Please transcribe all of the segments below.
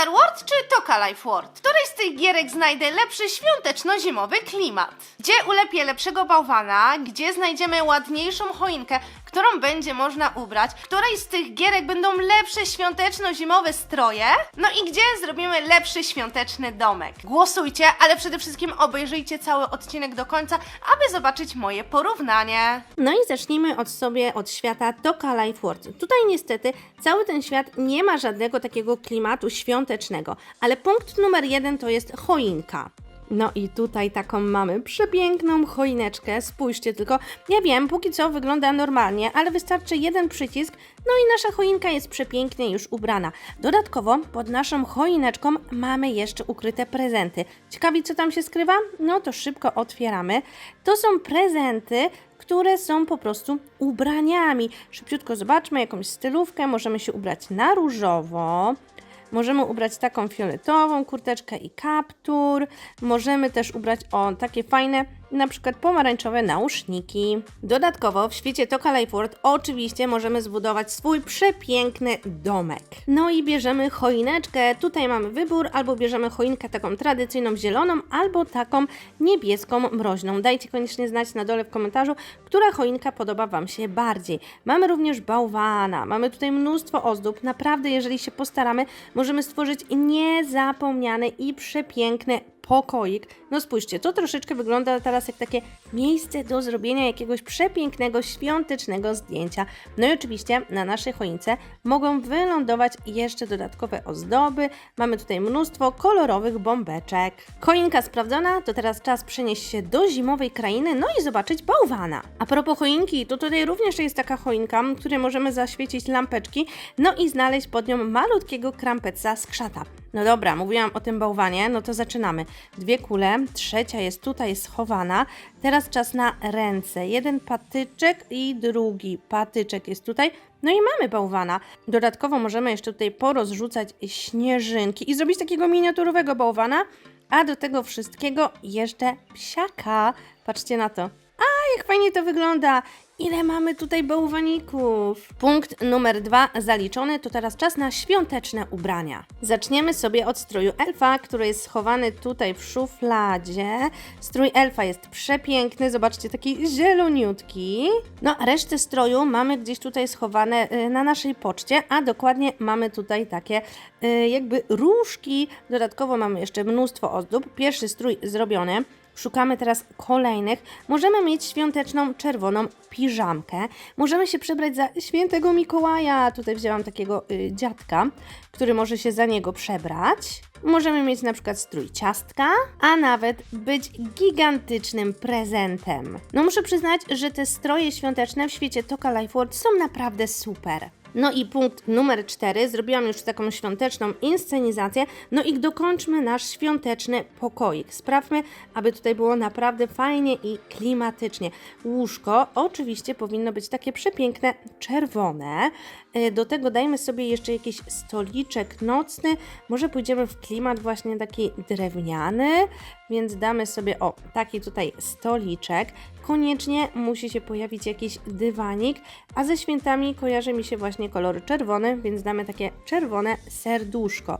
Avatar World czy Toka Life World? Której z tych gierek znajdę lepszy świąteczno-zimowy klimat? Gdzie ulepię lepszego bałwana? Gdzie znajdziemy ładniejszą choinkę, którą będzie można ubrać? Której z tych gierek będą lepsze świąteczno-zimowe stroje? No i gdzie zrobimy lepszy świąteczny domek? Głosujcie, ale przede wszystkim obejrzyjcie cały odcinek do końca, aby zobaczyć moje porównanie. No i zacznijmy od sobie od świata Toka Life World. Tutaj niestety cały ten świat nie ma żadnego takiego klimatu świątecznego, ale punkt numer jeden to jest choinka. No i tutaj taką mamy przepiękną choineczkę, spójrzcie tylko. Ja wiem, póki co wygląda normalnie, ale wystarczy jeden przycisk, no i nasza choinka jest przepięknie już ubrana. Dodatkowo pod naszą choineczką mamy jeszcze ukryte prezenty. Ciekawi co tam się skrywa? No to szybko otwieramy. To są prezenty, które są po prostu ubraniami. Szybciutko zobaczmy jakąś stylówkę. Możemy się ubrać na różowo. Możemy ubrać taką fioletową kurteczkę i kaptur. Możemy też ubrać o takie fajne, na przykład pomarańczowe nauszniki. Dodatkowo w świecie Toka Life World oczywiście możemy zbudować swój przepiękny domek. No i bierzemy choineczkę. Tutaj mamy wybór, albo bierzemy choinkę taką tradycyjną zieloną, albo taką niebieską mroźną. Dajcie koniecznie znać na dole w komentarzu, która choinka podoba Wam się bardziej. Mamy również bałwana, mamy tutaj mnóstwo ozdób. Naprawdę, jeżeli się postaramy, możemy stworzyć niezapomniany i przepiękny pokoik. No spójrzcie, to troszeczkę wygląda teraz jak takie miejsce do zrobienia jakiegoś przepięknego, świątecznego zdjęcia. No i oczywiście na naszej choince mogą wylądować jeszcze dodatkowe ozdoby. Mamy tutaj mnóstwo kolorowych bombeczek. Choinka sprawdzona, to teraz czas przenieść się do zimowej krainy, no i zobaczyć bałwana. A propos choinki, to tutaj również jest taka choinka, w której możemy zaświecić lampeczki, no i znaleźć pod nią malutkiego krampeca z krzata. No dobra, mówiłam o tym bałwanie, no to zaczynamy. Dwie kule, trzecia jest tutaj schowana. Teraz czas na ręce. Jeden patyczek i drugi patyczek jest tutaj. No i mamy bałwana. Dodatkowo możemy jeszcze tutaj porozrzucać śnieżynki i zrobić takiego miniaturowego bałwana. A do tego wszystkiego jeszcze psiaka. Patrzcie na to. Jak fajnie to wygląda! Ile mamy tutaj bałwaników? Punkt numer dwa zaliczony, to teraz czas na świąteczne ubrania. Zaczniemy sobie od stroju elfa, który jest schowany tutaj w szufladzie. Strój elfa jest przepiękny, zobaczcie, taki zieloniutki. No, a resztę stroju mamy gdzieś tutaj schowane y, na naszej poczcie, a dokładnie mamy tutaj takie y, jakby różki. Dodatkowo mamy jeszcze mnóstwo ozdób. Pierwszy strój zrobiony. Szukamy teraz kolejnych. Możemy mieć świąteczną czerwoną piżamkę. Możemy się przebrać za świętego Mikołaja. Tutaj wzięłam takiego y, dziadka, który może się za niego przebrać. Możemy mieć na przykład strój ciastka, a nawet być gigantycznym prezentem. No muszę przyznać, że te stroje świąteczne w świecie Toka Life World są naprawdę super. No i punkt numer cztery. Zrobiłam już taką świąteczną inscenizację. No i dokończmy nasz świąteczny pokoik. Sprawmy, aby tutaj było naprawdę fajnie i klimatycznie. Łóżko oczywiście powinno być takie przepiękne, czerwone. E, Do tego dajmy sobie jeszcze jakiś stoliczek nocny. Może pójdziemy w klimat właśnie taki drewniany, więc damy sobie o taki tutaj stoliczek. Koniecznie musi się pojawić jakiś dywanik, a ze świętami kojarzy mi się właśnie kolor czerwony, więc damy takie czerwone serduszko.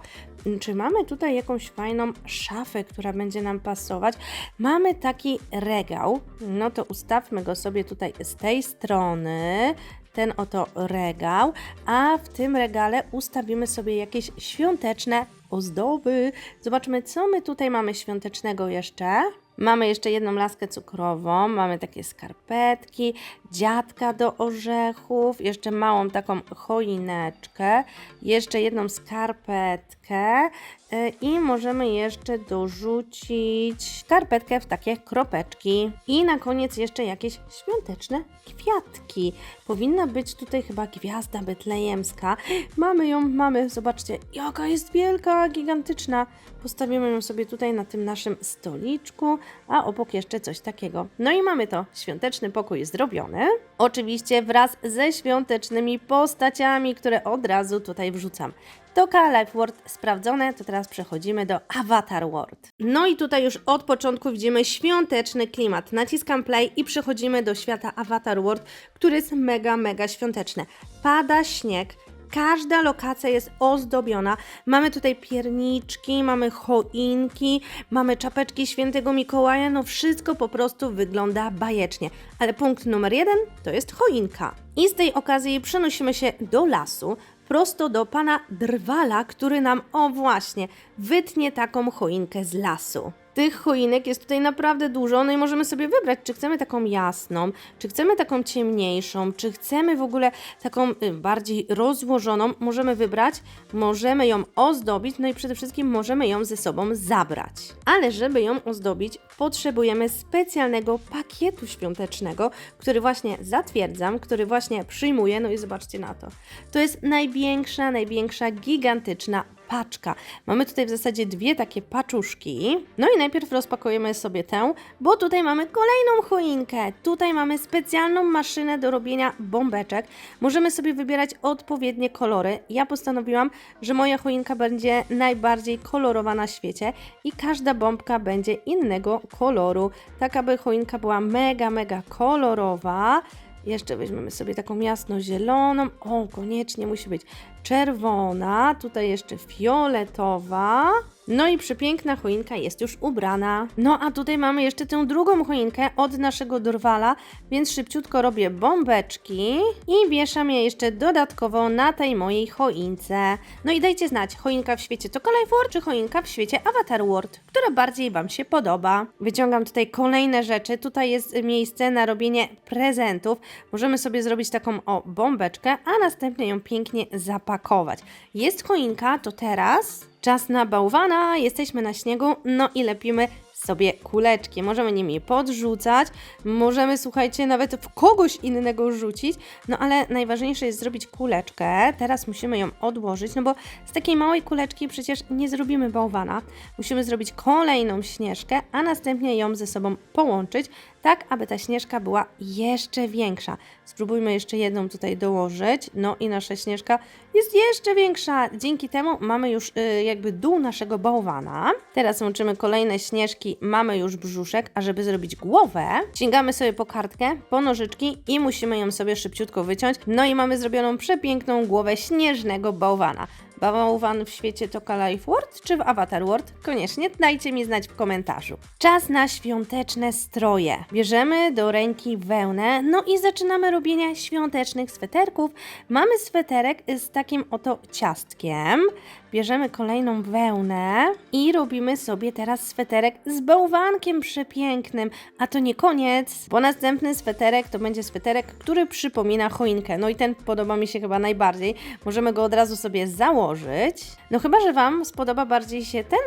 Czy mamy tutaj jakąś fajną szafę, która będzie nam pasować? Mamy taki regał, no to ustawmy go sobie tutaj z tej strony ten oto regał, a w tym regale ustawimy sobie jakieś świąteczne ozdoby. Zobaczmy, co my tutaj mamy świątecznego jeszcze. Mamy jeszcze jedną laskę cukrową, mamy takie skarpetki, dziadka do orzechów, jeszcze małą taką choineczkę, jeszcze jedną skarpetkę y, i możemy jeszcze dorzucić skarpetkę w takie kropeczki. I na koniec jeszcze jakieś świąteczne kwiatki. Powinna być tutaj chyba gwiazda betlejemska. Mamy ją, mamy, zobaczcie, jaka jest wielka, gigantyczna. Postawimy ją sobie tutaj na tym naszym stoliczku, a obok jeszcze coś takiego. No i mamy to, świąteczny pokój zrobiony. Oczywiście wraz ze świątecznymi postaciami, które od razu tutaj wrzucam. Toka Life World sprawdzone, to teraz przechodzimy do Avatar World. No i tutaj już od początku widzimy świąteczny klimat. Naciskam play i przechodzimy do świata Avatar World, który jest mega, mega świąteczny. Pada śnieg, Każda lokacja jest ozdobiona. Mamy tutaj pierniczki, mamy choinki, mamy czapeczki świętego Mikołaja. No wszystko po prostu wygląda bajecznie. Ale punkt numer jeden to jest choinka. I z tej okazji przenosimy się do lasu, prosto do pana Drwala, który nam, o właśnie, wytnie taką choinkę z lasu. Tych choinek jest tutaj naprawdę dużo, no i możemy sobie wybrać, czy chcemy taką jasną, czy chcemy taką ciemniejszą, czy chcemy w ogóle taką y, bardziej rozłożoną. Możemy wybrać, możemy ją ozdobić, no i przede wszystkim możemy ją ze sobą zabrać. Ale żeby ją ozdobić, potrzebujemy specjalnego pakietu świątecznego, który właśnie zatwierdzam, który właśnie przyjmuję, no i zobaczcie na to. To jest największa, największa, gigantyczna paczka. Mamy tutaj w zasadzie dwie takie paczuszki. No i najpierw rozpakujemy sobie tę, bo tutaj mamy kolejną choinkę. Tutaj mamy specjalną maszynę do robienia bombeczek. Możemy sobie wybierać odpowiednie kolory. Ja postanowiłam, że moja choinka będzie najbardziej kolorowa na świecie i każda bombka będzie innego koloru, tak aby choinka była mega, mega kolorowa. Jeszcze weźmiemy sobie taką jasno-zieloną. O, koniecznie musi być czerwona. Tutaj jeszcze fioletowa. No i przepiękna choinka jest już ubrana. No a tutaj mamy jeszcze tę drugą choinkę od naszego drwala, więc szybciutko robię bombeczki i wieszam je jeszcze dodatkowo na tej mojej choince. No i dajcie znać, choinka w świecie to Life World czy choinka w świecie Avatar World, która bardziej Wam się podoba. Wyciągam tutaj kolejne rzeczy. Tutaj jest miejsce na robienie prezentów. Możemy sobie zrobić taką o bombeczkę, a następnie ją pięknie zapakować. Jest choinka, to teraz Czas na bałwana, jesteśmy na śniegu, no i lepimy sobie kuleczki. Możemy nimi podrzucać, możemy, słuchajcie, nawet w kogoś innego rzucić, no ale najważniejsze jest zrobić kuleczkę. Teraz musimy ją odłożyć, no bo z takiej małej kuleczki przecież nie zrobimy bałwana. Musimy zrobić kolejną śnieżkę, a następnie ją ze sobą połączyć, tak aby ta śnieżka była jeszcze większa. Spróbujmy jeszcze jedną tutaj dołożyć, no i nasza śnieżka jest jeszcze większa. Dzięki temu mamy już y, jakby dół naszego bałwana. Teraz łączymy kolejne śnieżki, mamy już brzuszek, a żeby zrobić głowę, sięgamy sobie po kartkę, po nożyczki i musimy ją sobie szybciutko wyciąć. No i mamy zrobioną przepiękną głowę śnieżnego bałwana. Bałwan w świecie to Life World czy w Avatar World? Koniecznie dajcie mi znać w komentarzu. Czas na świąteczne stroje. Bierzemy do ręki wełnę, no i zaczynamy robienia świątecznych sweterków. Mamy sweterek z takim oto ciastkiem. Bierzemy kolejną wełnę i robimy sobie teraz sweterek z bałwankiem przepięknym. A to nie koniec, bo następny sweterek to będzie sweterek, który przypomina choinkę. No i ten podoba mi się chyba najbardziej. Możemy go od razu sobie założyć. No chyba, że Wam spodoba bardziej się ten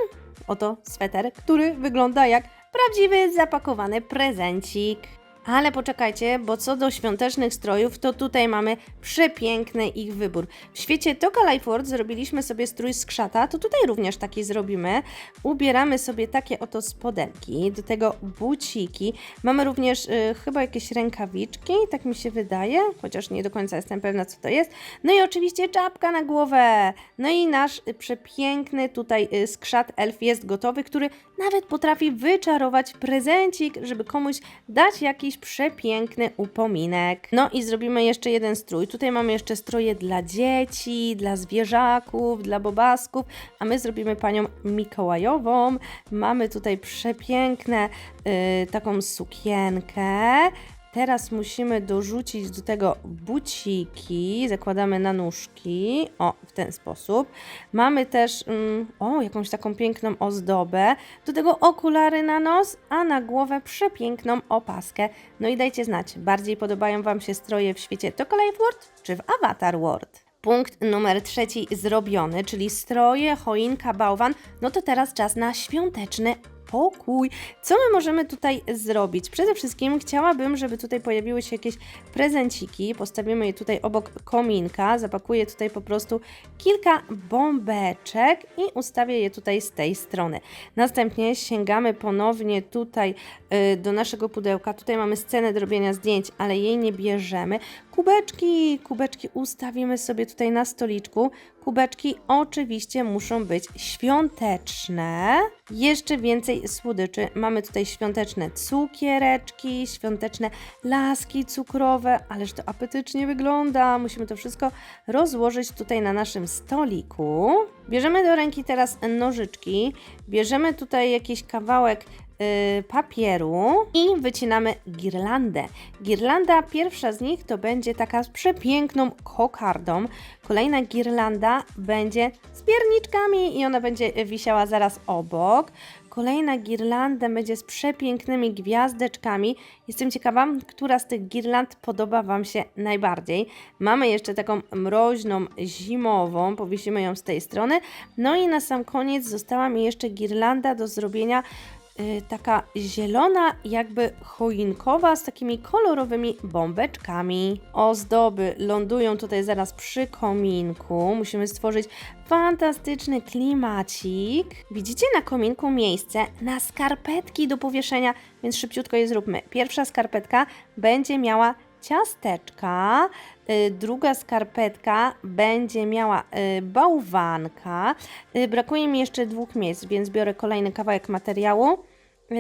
oto sweter, który wygląda jak prawdziwy zapakowany prezencik. Ale poczekajcie, bo co do świątecznych strojów, to tutaj mamy przepiękny ich wybór. W świecie Toka Life World zrobiliśmy sobie strój z krzata, to tutaj również taki zrobimy. Ubieramy sobie takie oto spodenki, do tego buciki. Mamy również y, chyba jakieś rękawiczki, tak mi się wydaje, chociaż nie do końca jestem pewna, co to jest. No i oczywiście czapka na głowę. No i nasz przepiękny tutaj y, skrzat elf jest gotowy, który nawet potrafi wyczarować prezencik, żeby komuś dać jakiś przepiękny upominek. No i zrobimy jeszcze jeden strój. Tutaj mamy jeszcze stroje dla dzieci, dla zwierzaków, dla bobasków, a my zrobimy panią Mikołajową. Mamy tutaj przepiękne y, taką sukienkę. Teraz musimy dorzucić do tego buciki, zakładamy na nóżki, o, w ten sposób. Mamy też, mm, o, jakąś taką piękną ozdobę, do tego okulary na nos, a na głowę przepiękną opaskę. No i dajcie znać, bardziej podobają Wam się stroje w świecie Toka Life World czy w Avatar World? Punkt numer trzeci zrobiony, czyli stroje, choinka, bałwan. No to teraz czas na świąteczny pokój. Co my możemy tutaj zrobić? Przede wszystkim chciałabym, żeby tutaj pojawiły się jakieś prezenciki. Postawimy je tutaj obok kominka. Zapakuję tutaj po prostu kilka bombeczek i ustawię je tutaj z tej strony. Następnie sięgamy ponownie tutaj y, do naszego pudełka. Tutaj mamy scenę do robienia zdjęć, ale jej nie bierzemy. kubeczki. Kubeczki ustawimy sobie tutaj na stoliczku. Kubeczki oczywiście muszą być świąteczne. Jeszcze więcej słodyczy. Mamy tutaj świąteczne cukiereczki, świąteczne laski cukrowe, ależ to apetycznie wygląda. Musimy to wszystko rozłożyć tutaj na naszym stoliku. Bierzemy do ręki teraz nożyczki, bierzemy tutaj jakiś kawałek papieru i wycinamy girlandę. Girlanda, pierwsza z nich, to będzie taka z przepiękną kokardą. Kolejna girlanda będzie z pierniczkami i ona będzie wisiała zaraz obok. Kolejna girlanda będzie z przepięknymi gwiazdeczkami. Jestem ciekawa, która z tych girland podoba Wam się najbardziej. Mamy jeszcze taką mroźną, zimową, powiesimy ją z tej strony. No i na sam koniec została mi jeszcze girlanda do zrobienia y, taka zielona, jakby choinkowa z takimi kolorowymi bombeczkami. Ozdoby lądują tutaj zaraz przy kominku. Musimy stworzyć fantastyczny klimacik. Widzicie na kominku miejsce na skarpetki do powieszenia, więc szybciutko je zróbmy. Pierwsza skarpetka będzie miała ciasteczka, y, druga skarpetka będzie miała y, bałwanka. Y, Brakuje mi jeszcze dwóch miejsc, więc biorę kolejny kawałek materiału.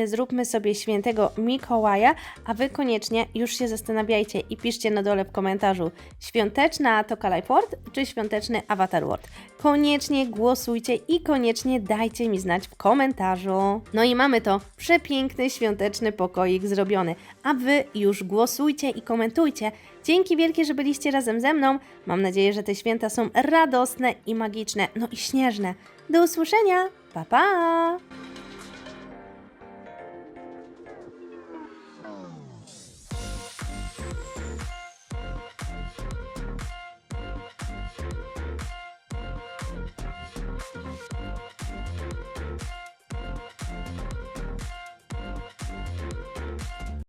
Zróbmy sobie świętego Mikołaja, a Wy koniecznie już się zastanawiajcie i piszcie na dole w komentarzu świąteczna Toka Life World czy świąteczny Avatar World. Koniecznie głosujcie i koniecznie dajcie mi znać w komentarzu. No i mamy to, przepiękny świąteczny pokoik zrobiony, a Wy już głosujcie i komentujcie. Dzięki wielkie, że byliście razem ze mną. Mam nadzieję, że te święta są radosne i magiczne, no i śnieżne. Do usłyszenia, pa pa!